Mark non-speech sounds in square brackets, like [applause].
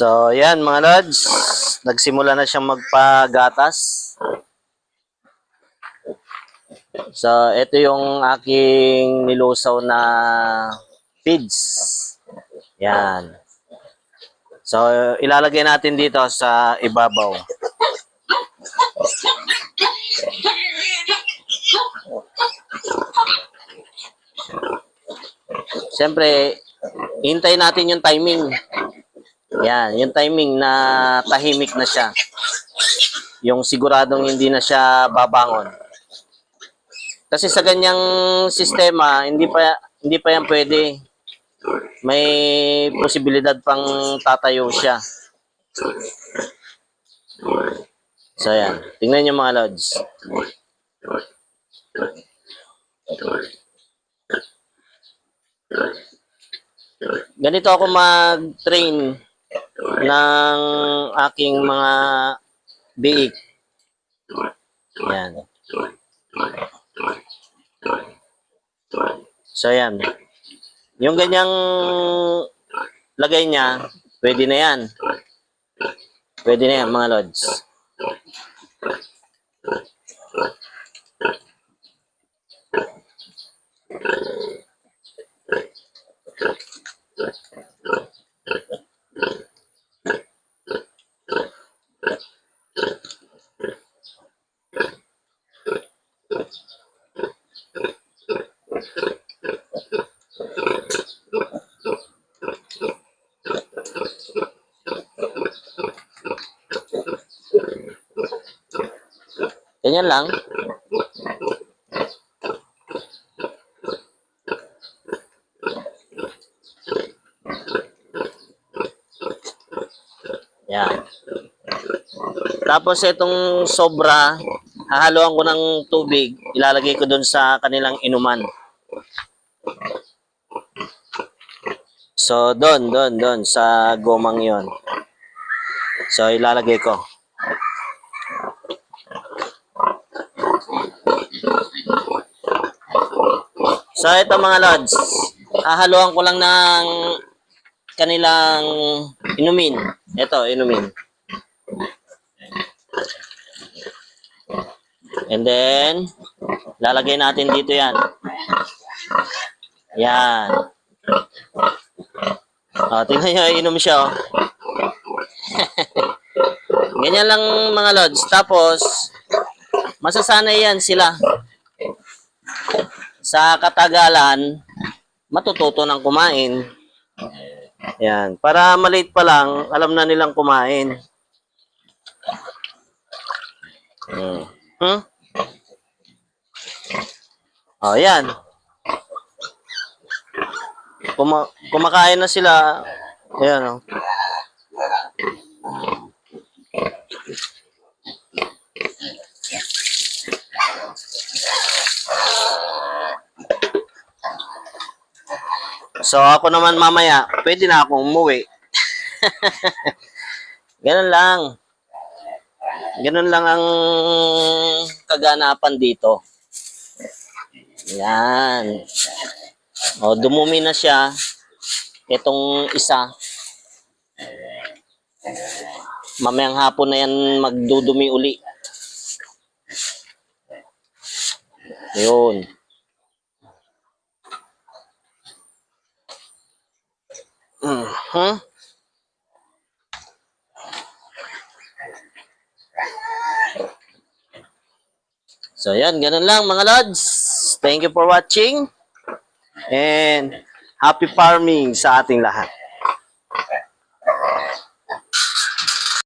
So, yan mga lods. Nagsimula na siyang magpagatas. So, ito yung aking nilusaw na feeds. Yan. So, ilalagay natin dito sa ibabaw. Siyempre, hintay natin yung timing. Yan, yung timing na tahimik na siya. Yung siguradong hindi na siya babangon. Kasi sa ganyang sistema, hindi pa hindi pa yan pwede. May posibilidad pang tatayo siya. So yan, tingnan niyo mga lods. Ganito ako mag-train ng aking mga biik. Yan. So, yan. Yung ganyang lagay niya, pwede na yan. Pwede na yan, mga lods. Ganyan lang. Yan. Tapos itong sobra, hahaluan ko ng tubig, ilalagay ko doon sa kanilang inuman. So, doon, doon, doon, sa gomang yon. So, ilalagay ko. So, ito mga lods, hahaluan ko lang ng kanilang inumin. Ito, inumin. And then, lalagay natin dito yan. Yan. O, tingnan nyo, inom siya. Oh. [laughs] Ganyan lang mga lods. Tapos, masasanay yan sila. Sa katagalan, matututo ng kumain. Yan. Para maliit pa lang, alam na nilang kumain. Hmm. Hmm? Oh, yan. Kuma kumakain na sila. Ayan, oh. So ako naman mamaya, pwede na akong umuwi. [laughs] Ganun lang. Ganun lang ang kaganapan dito. Yan. O, dumumi na siya. Itong isa. Mamayang hapon na yan magdudumi uli. Yun. Mhm. So, yan. Ganun lang, mga lods. Thank you for watching. And happy farming sa ating lahat.